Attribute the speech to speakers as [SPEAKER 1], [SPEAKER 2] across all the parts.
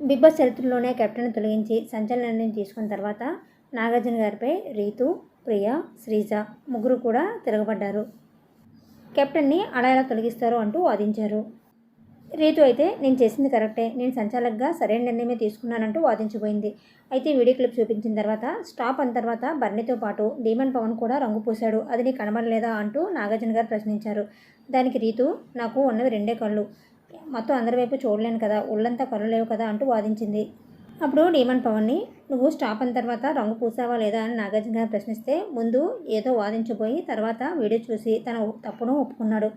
[SPEAKER 1] Big boss చరిత్రలోనే captain తొలగించి సంచలనాన్ని తీసుకున్న తర్వాత నాగార్జున గారిపై రీతు ప్రియ శ్రీజ ముగ్గురు కూడా తిరగబడ్డారు. కెప్టెన్ని అలా ఎలా తొలగిస్తారు అంటూ వాదించారు. రీతు అయితే నేను చేసింది కరెక్టే. నేను సంచాలకుగా సరైన నిర్ణయమే తీసుకున్నానంటూ వాదించిపోయింది. అయితే వీడియో క్లిప్ చూపించిన తర్వాత స్టాప్ అన్న తర్వాత బర్నీతో పాటు డీమన్ పవన్ కూడా రంగు పూశాడు. అది నీకు కనబడలేదా? అంటూ నాగార్జున గారు ప్రశ్నించారు. దానికి రీతు నాకు ఉన్నవి రెండే కళ్ళు. మొత్తం అందరి వైపు చూడలేను కదా ఒళ్ళంతా కళ్ళు కదా అంటూ వాదించింది. అప్పుడు డీమన్ పవన్ని నువ్వు స్టాప్ అయిన తర్వాత రంగు పూసావా లేదా అని నాగార్జున గారు ప్రశ్నిస్తే ముందు ఏదో వాదించబోయి తర్వాత వీడియో చూసి తన తప్పును ఒప్పుకున్నాడు.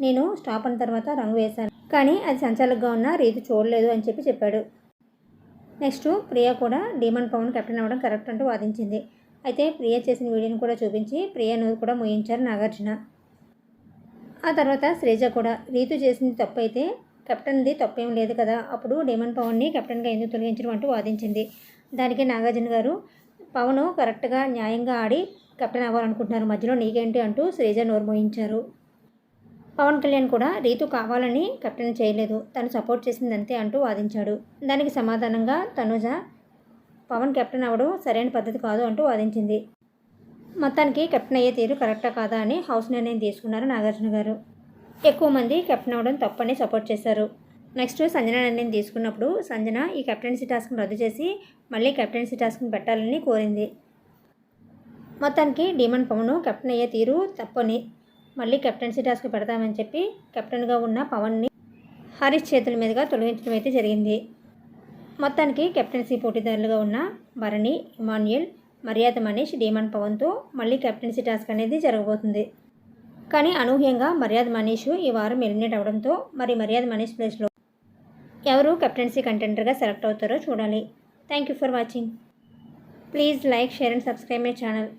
[SPEAKER 1] నేను స్టాప్ అయిన తర్వాత రంగు వేశాను. కానీ అది సంచాలకుగా ఉన్న రీతి చూడలేదు అని చెప్పి చెప్పాడు. నెక్స్ట్ ప్రియ కూడా డీమన్ పవన్ కెప్టెన్ అవ్వడం కరెక్ట్ అంటూ వాదించింది. అయితే ప్రియ చేసిన వీడియోని కూడా చూపించి ప్రియాను కూడా ముయించారు నాగార్జున. ఆ తర్వాత శ్రీజ కూడా రీతు చేసింది తప్పు అయితే కెప్టెన్ది తప్పేం లేదు కదా. అప్పుడు డేమన్ పవన్ని కెప్టెన్గా ఎందుకు తొలగించడం అంటూ వాదించింది. దానికి నాగార్జున గారు పవన్ కరెక్ట్గా న్యాయంగా ఆడి కెప్టెన్ అవ్వాలనుకుంటున్నారు. మధ్యలో నీకేంటి? అంటూ శ్రీజ నోర్మోయించారు పవన్ కళ్యాణ్ కూడా రీతు కావాలని కెప్టెన్ చేయలేదు. తను సపోర్ట్ చేసింది అంతే అంటూ వాదించాడు. దానికి సమాధానంగా తనుజ పవన్ కెప్టెన్ అవ్వడం సరైన పద్ధతి కాదు అంటూ వాదించింది. మొత్తానికి కెప్టెన్ అయ్యే తీరు కరెక్టా కాదా అని హౌస్ నిర్ణయం తీసుకున్నారు నాగార్జున గారు. ఎక్కువ మంది కెప్టెన్ అవ్వడం తప్పని సపోర్ట్ చేశారు. నెక్స్ట్ సంజన నిర్ణయం తీసుకున్నప్పుడు సంజన ఈ కెప్టెన్సీ టాస్క్ని రద్దు చేసి మళ్ళీ కెప్టెన్సీ టాస్క్ని పెట్టాలని కోరింది. మొత్తానికి డీమన్ పవన్ కెప్టెన్ అయ్యే తీరు తప్పని మళ్ళీ కెప్టెన్సీ టాస్క్ పెడతామని చెప్పి కెప్టెన్గా ఉన్న పవన్ని హరీష్ చేతుల మీదుగా తొలగించడం అయితే జరిగింది. మొత్తానికి కెప్టెన్సీ పోటీదారులుగా ఉన్న భరణి ఇమాన్యుయల్ మర్యాద మనీష్ డీమన్ పవన్తో మళ్ళీ కెప్టెన్సీ టాస్క్ అనేది జరగబోతుంది. కానీ అనూహ్యంగా మర్యాద మనీష్ ఈ వారం ఎలిమినేట్ అవడంతో మరి మర్యాద మనీష్ ప్లేస్లో ఎవరు కెప్టెన్సీ కంటెంటర్గా సెలెక్ట్ అవుతారో చూడాలి. Thank you for watching. Please like share and subscribe my channel.